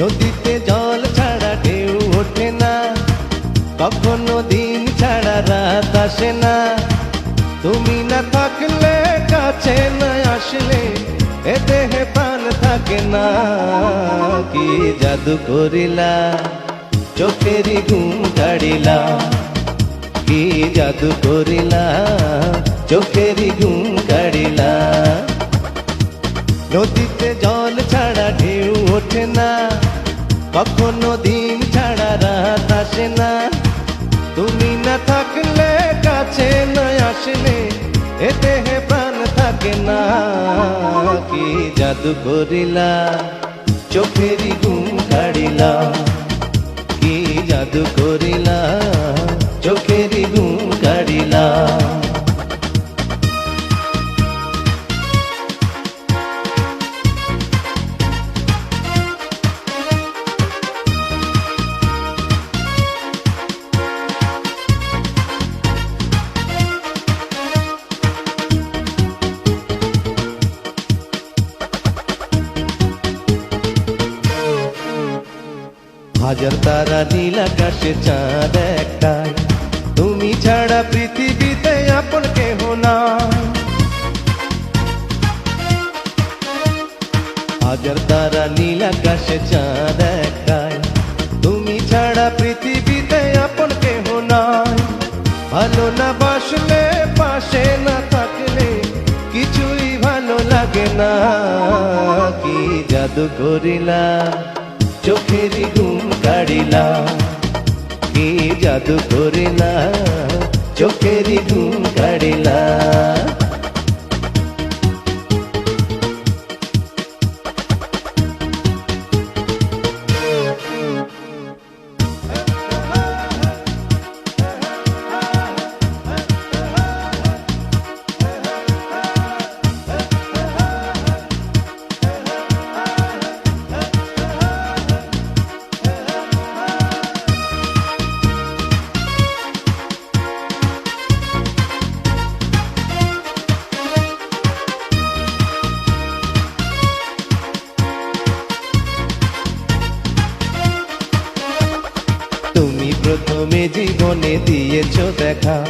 নদীতে জল ছাড়া ঢেউ ওঠে না। কখনো দিন ছাড়া রাত আসে না। তুমি না থাকলে, কাছে না আসলে, এ দেহে প্রাণ থাকে না। কি জাদু করিলা চোখেরই ঘুম কাড়িলা কি জাদু করিলা চোখেরই ঘুম কাড়িলা নদীতে জল ছাড়া ওঠে না। কখনো দিন ছাড়া রাত আসে না। তুমি না থাকলে কাছে না আসলে, এতে দেহে প্রাণ থাকে না। কি জাদু করিলা চোখেরই ঘুম কাড়িলা কি জাদু করিলা চোখেরই ঘুম কাড়িলা হাজার তারা নীল আকাশে চাঁদ একটাই তুমি ছাড়া পৃথিবীতে আপন কেহ নাই হাজার তারা নীল আকাশে চাঁদ একটাই তুমি ছাড়া পৃথিবীতে আপন কেহ নাই ভালো না বাসলে পাশে না থাকলে কিছুই ভালো লাগে না কি জাদু করিলা চোখেরই ঘুম কাড়িলা কি জাদু করিলা? চোখের ঘুম কাড়িলা। তুমি জীবনে দিয়েছ দেখা।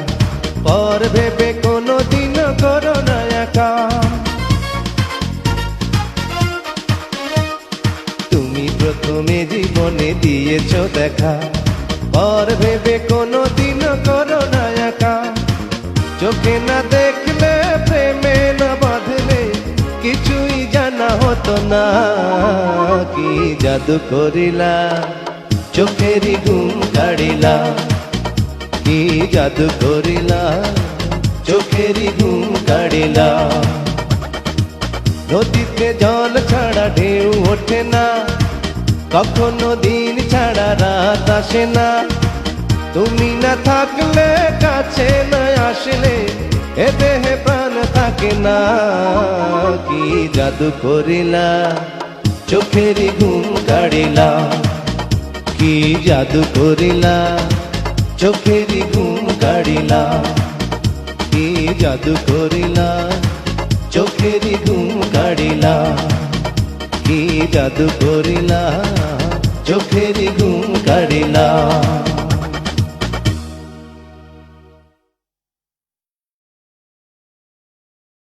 পর ভেবে কোনো দিন করো না একা। তুমি প্রথমে জীবনে দিয়েছ দেখা। পর ভেবে কোনো দিন করো না একা। চোখে না দেখলে, প্রেমে না বাঁধলে কিছুই জানা হতো না। কি জাদু করিলা? চোখেরই ঘুম কাড়িলা, কি জাদু করিলা? চোখেরই ঘুম কাড়িলা। নদীতে জল ছাড়া ঢেউ ওঠে না, কখনো দিন ছাড়া রাত আসে না। তুমি না থাকলে, কাছে না আসলে, এ দেহে প্রাণ থাকে না। কি জাদু করিলা? চোখেরই ঘুম কাড়িলা। কি জাদু করিলা? চোখের ঘুম কাড়িলা। কি জাদু করিলা? চোখের ঘুম কাড়িলা। কি জাদু করিলা?